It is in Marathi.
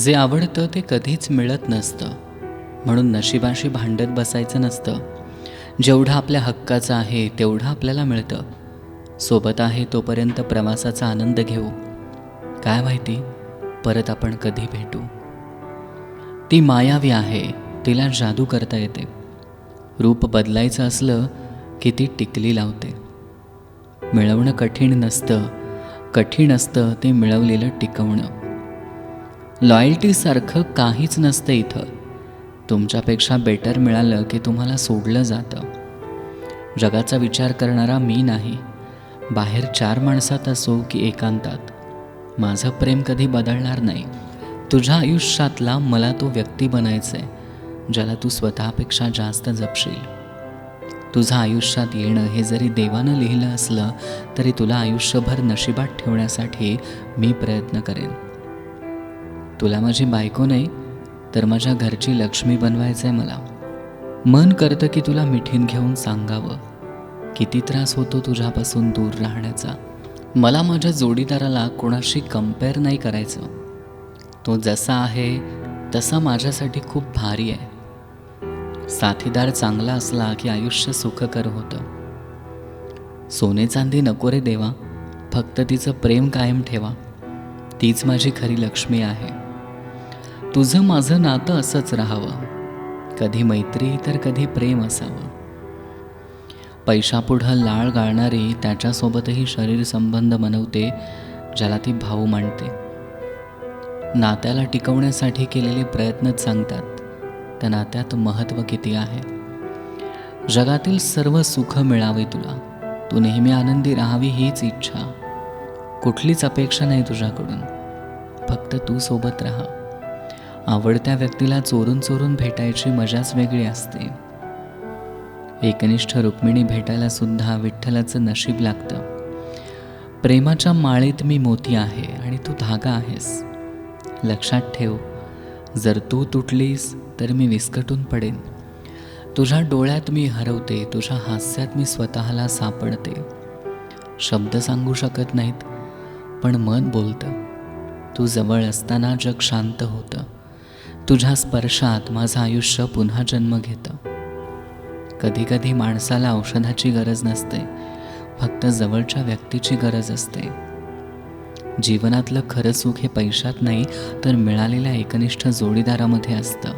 जे आवडतं ते कधीच मिळत नसतं. म्हणून नशिबाशी भांडत बसायचं नसतं. जेवढं आपल्या हक्काचं आहे तेवढं आपल्याला मिळतं. सोबत आहे तोपर्यंत प्रवासाचा आनंद घेऊ. काय माहिती? परत आपण कधी भेटू? ती मायावी आहे तिला जादू करता येते. रूप बदलायचं असलं की ती टिकली लावते. मिळवणं कठीण नसतं. कठीण असतं ते मिळवलेलं टिकवणं. लॉयल्टीसारखं काहीच नसतं इथं. तुमच्यापेक्षा बेटर मिळालं की तुम्हाला सोडलं जातं. जगाचा विचार करणारा मी नाही. बाहेर चार माणसात असो की एकांतात. माझं प्रेम कधी बदलणार नाही. तुझ्या आयुष्यातला मला तो व्यक्ती बनायचा आहे ज्याला तू स्वतःपेक्षा जास्त जपशील. तुझं आयुष्यात येणं हे जरी देवानं लिहिलं असलं तरी तुला आयुष्यभर नशिबात ठेवण्यासाठी मी प्रयत्न करेन. तुला माझी बायको नाही तर माझ्या घरची लक्ष्मी बनवायचं आहे मला. मन करतं की तुला मिठीन घेऊन सांगावं. किती त्रास होतो तुझ्यापासून दूर राहण्याचा. मला माझ्या जोडीदाराला कोणाशी कंपेअर नाही करायचं. तो जसा आहे तसा माझ्यासाठी खूप भारी आहे. साथीदार चांगला असला की आयुष्य सुखकर होतं. सोने चांदी नको रे देवा फक्त तिचं प्रेम कायम ठेवा. तीच माझी खरी लक्ष्मी आहे. तुझं माझं नातं असंच राहावं. कधी मैत्री तर कधी प्रेम असावं. पैशापुढं लाळ गाळणारी त्याच्यासोबतही शरीर संबंध मनवते ज्याला ती भाऊ मांडते नात्याला टिकवण्यासाठी केलेले प्रयत्नच सांगतात. त्या नात्यात महत्त्व किती आहे? जगातील सर्व सुख मिळावे तुला. तू नेहमी आनंदी राहावी हीच इच्छा. कुठलीच अपेक्षा नाही तुझ्याकडून. फक्त तू सोबत राहा. आवडत्या व्यक्तीला चोरून चोरून भेटायची मजाच वेगळी असते. एकनिष्ठ रुक्मिणी भेटायला सुद्धा विठ्ठलाचं नशीब लागतं. प्रेमाच्या माळेत मी मोती आहे आणि तू धागा आहेस. लक्षात ठेव जर तू तुटलीस तर मी विस्कटून पडेन. तुझ्या डोळ्यात मी हरवते तुझ्या हास्यात मी स्वतःला सापडते. शब्द सांगू शकत नाहीत पण मन बोलतं. तू जवळ असताना जग शांत होतं. तुझ्या स्पर्शात माझं आयुष्य पुन्हा जन्म घेतं. कधीकधी माणसाला औषधाची गरज नसते फक्त जवळच्या व्यक्तीची गरज असते. जीवनातलं खरं सुख हे पैशात नाही तर मिळालेल्या एकनिष्ठ जोडीदारामध्ये असतं.